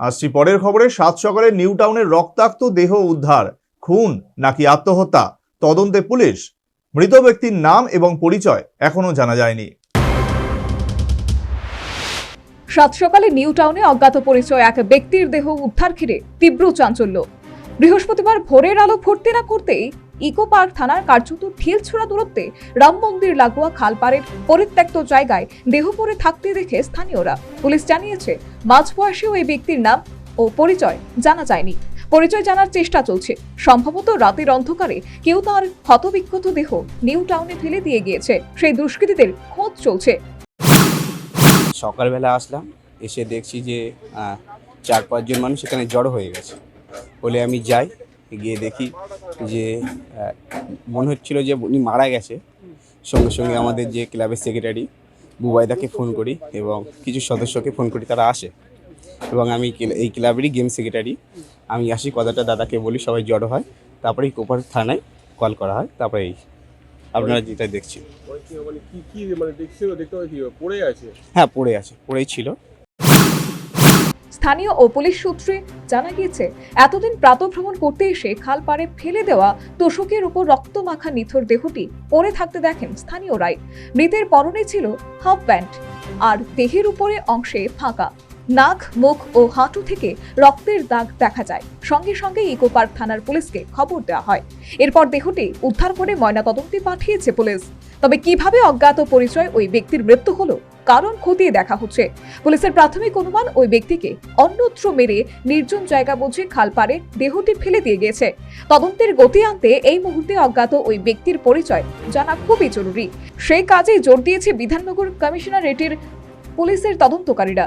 আসছি পরের খবরে, সাত সকালে নিউ টাউনের রক্তাক্ত দেহ উদ্ধার, খুন নাকি আত্মহত্যা? তদন্তে পুলিশ, মৃত ব্যক্তির নাম এবং পরিচয় এখনও জানা যায়নি। সাত সকালে নিউ টাউনে অজ্ঞাত পরিচয় এক ব্যক্তির দেহ উদ্ধার ঘিরে তীব্র চাঞ্চল্য। বৃহস্পতিবার ভোরের আলো ফুটতে না করতেই ইকো পার্ক থানার কার্যত ঢিলছোড়া দূরত্বে রাম মন্দির লাগোয়া খালপাড়ের পরিত্যক্ত জায়গায় দেহ পড়ে থাকতে দেখে স্থানীয়রা। পুলিশ জানিয়েছে মাঝবয়সী ওই ব্যক্তির নাম ও পরিচয় জানা যায়নি। পরিচয় জানার চেষ্টা চলছে। সম্ভবত রাতের অন্ধকারে কেউ তার ক্ষতবিক্ষত দেহ নিউ টাউনে ফেলে দিয়ে গিয়েছে। সেই দুষ্কৃতীদের খোঁজ চলছে। সকালবেলা আসলাম, এসে দেখছি যে চার পাঁচজন মানুষ এখানে জড়ো হয়ে গেছে। বলে আমি যাই গিয়ে দেখি যে মনে হচ্ছিল যে উনি মারা গেছে। সঙ্গে সঙ্গে আমাদের যে ক্লাবের সেক্রেটারি বুবাইদাকে ফোন করি এবং কিছু সদস্যকে ফোন করি তারা আসে। এবং আমি এই ক্লাবেরই গেম সেক্রেটারি আমি আসি কথাটা দাদাকে বলি সবাই জড়ো হয়। তারপরে কোপার থানায় কল করা হয়। তারপরে এই আপনারা যেটা দেখছি মানে মানে আছে। হ্যাঁ পড়ে আছে পড়েই ছিল। স্থানীয় ও পুলিশ সূত্রে জানা গিয়েছে, এতদিন প্রাতভ্রমণ করতে এসে খাল পাড়ে ফেলে দেওয়া তোষকের উপর রক্তমাখা নিথর দেহটি পড়ে থাকতে দেখেন স্থানীয়রাই। মৃতের পরনে ছিল হাফ প্যান্ট আর দেহের উপরে অংশে ফাঁকা। নাক, মুখ ও হাঁটু থেকে রক্তের দাগ দেখা যায়। সঙ্গে সঙ্গে ইকো পার্ক থানার পুলিশকে খবর দেওয়া হয়। এরপর দেহটি উদ্ধার করে ময়নাতদন্তে পাঠিয়েছে পুলিশ। তবে কীভাবে অজ্ঞাত পরিচয় ওই ব্যক্তির মৃত্যু হলো, কারণ খতিয়ে দেখা হচ্ছে। পুলিশের প্রাথমিক অনুমান ওই ব্যক্তিকে অন্যত্র মেরে নির্জন জায়গা বুঝে খালপাড়ে দেহটি ফেলে দিয়ে গিয়েছে। তদন্তের গতি আনতে এই মুহূর্তে অজ্ঞাত ওই ব্যক্তির পরিচয় জানা খুবই জরুরি। সেই কাজেই জোর দিয়েছে বিধাননগর কমিশনারেটের পুলিশের তদন্তকারীরা।